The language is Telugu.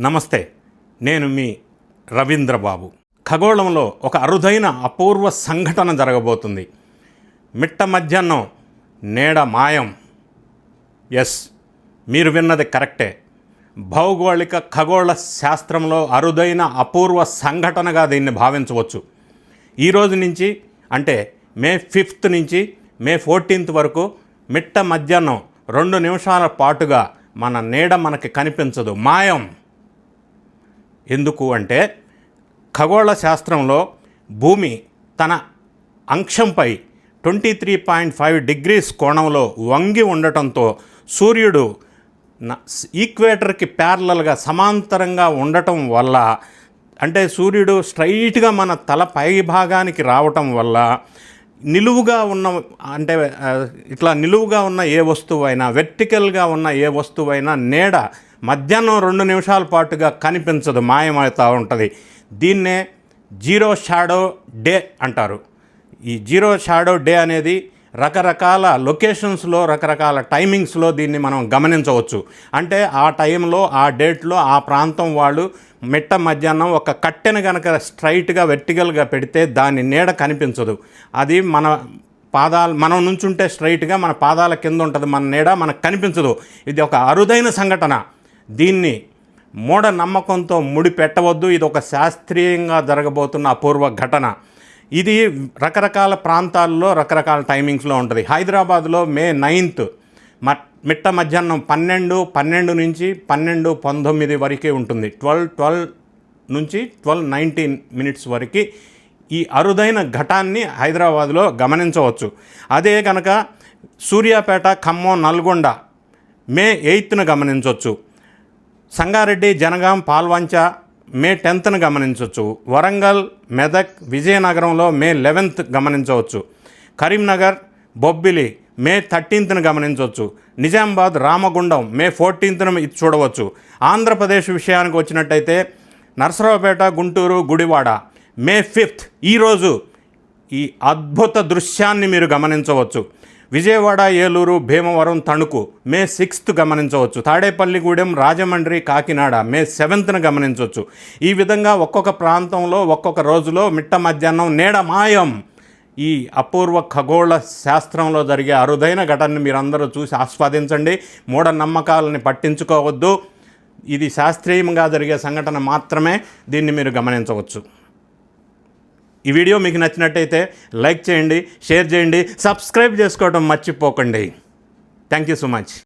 నమస్తే నేను మీ రవీంద్రబాబు. ఖగోళంలో ఒక అరుదైన అపూర్వ సంఘటన జరగబోతుంది. మిట్ట మధ్యాహ్నం నేడ మాయం. ఎస్ మీరు విన్నది కరెక్టే. భౌగోళిక ఖగోళ శాస్త్రంలో అరుదైన అపూర్వ సంఘటనగా దీన్ని భావించవచ్చు. ఈరోజు నుంచి అంటే మే ఫిఫ్త్ నుంచి మే ఫోర్టీన్త్ వరకు మిట్ట మధ్యాహ్నం రెండు నిమిషాల పాటుగా మన నీడ మనకి కనిపించదు. మాయం. ఎందుకు అంటే ఖగోళ శాస్త్రంలో భూమి తన అంశంపై twenty three point five degrees కోణంలో వంగి ఉండటంతో సూర్యుడు ఈక్వేటర్కి ప్యారలల్గా సమాంతరంగా ఉండటం వల్ల అంటే సూర్యుడు స్ట్రైట్గా మన తల పై భాగానికి రావటం వల్ల నిలువుగా ఉన్న అంటే ఇట్లా నిలువుగా ఉన్న ఏ వస్తువైనా వెర్టికల్గా ఉన్న ఏ వస్తువైనా నీడ మధ్యాహ్నం రెండు నిమిషాల పాటుగా కనిపించదు మాయమవుతూ ఉంటుంది. దీన్నే జీరో షాడో డే అంటారు. ఈ జీరో షాడో డే అనేది రకరకాల లొకేషన్స్లో రకరకాల టైమింగ్స్లో దీన్ని మనం గమనించవచ్చు. అంటే ఆ టైంలో ఆ డేట్లో ఆ ప్రాంతం వాళ్ళు మిట్ట మధ్యాహ్నం ఒక కట్టెను కనుక స్ట్రైట్గా వెర్టికల్గా పెడితే దాని నీడ కనిపించదు. అది మన పాదాలు మనం నుంచుంటే స్ట్రైట్గా మన పాదాల కింద ఉంటుంది మన నీడ మనకు కనిపించదు. ఇది ఒక అరుదైన సంఘటన. దీన్ని మూఢనమ్మకంతో ముడిపెట్టవద్దు. ముడి పెట్టవద్దు ఇది ఒక శాస్త్రీయంగా జరగబోతున్న అపూర్వ ఘటన. ఇది రకరకాల ప్రాంతాల్లో రకరకాల టైమింగ్స్లో ఉంటుంది. హైదరాబాద్లో మే నైన్త్ మ మిట్ట మధ్యాహ్నం పన్నెండు పన్నెండు నుంచి పన్నెండు పంతొమ్మిది వరకే ఉంటుంది. ట్వెల్వ్ ట్వెల్వ్ నుంచి ట్వెల్వ్ నైన్టీన్ మినిట్స్ వరకు ఈ అరుదైన ఘటాన్ని హైదరాబాద్లో గమనించవచ్చు. అదే కనుక సూర్యాపేట ఖమ్మం నల్గొండ మే ఎయిత్ను గమనించవచ్చు. సంగారెడ్డి జనగాం పాల్వంచ మే టెన్త్ను గమనించవచ్చు వరంగల్ మెదక్ విజయనగరంలో మే లెవెన్త్ గమనించవచ్చు. కరీంనగర్ బొబ్బిలి మే థర్టీన్త్ను గమనించవచ్చు. నిజామాబాద్ రామగుండం మే ఫోర్టీన్త్ను ఇది చూడవచ్చు. ఆంధ్రప్రదేశ్ విషయానికి వచ్చినట్టయితే నరసరావుపేట గుంటూరు గుడివాడ మే ఫిఫ్త్ ఈరోజు ఈ అద్భుత దృశ్యాన్ని మీరు గమనించవచ్చు. విజయవాడ ఏలూరు భీమవరం తణుకు మే సిక్స్త్ గమనించవచ్చు. తాడేపల్లిగూడెం రాజమండ్రి కాకినాడ మే సెవెంత్ను గమనించవచ్చు. ఈ విధంగా ఒక్కొక్క ప్రాంతంలో ఒక్కొక్క రోజులో మిట్ట మధ్యాహ్నం నేడ మాయం. ఈ అపూర్వ ఖగోళ శాస్త్రంలో జరిగే అరుదైన ఘటనని మీరందరూ చూసి ఆస్వాదించండి. మూఢనమ్మకాలని పట్టించుకోవద్దు. ఇది శాస్త్రీయంగా జరిగే సంఘటన మాత్రమే. దీన్ని మీరు గమనించవచ్చు. ఈ వీడియో మీకు నచ్చినట్టయితే లైక్ చేయండి షేర్ చేయండి సబ్స్క్రైబ్ చేసుకోవడం మర్చిపోకండి. Thank you so much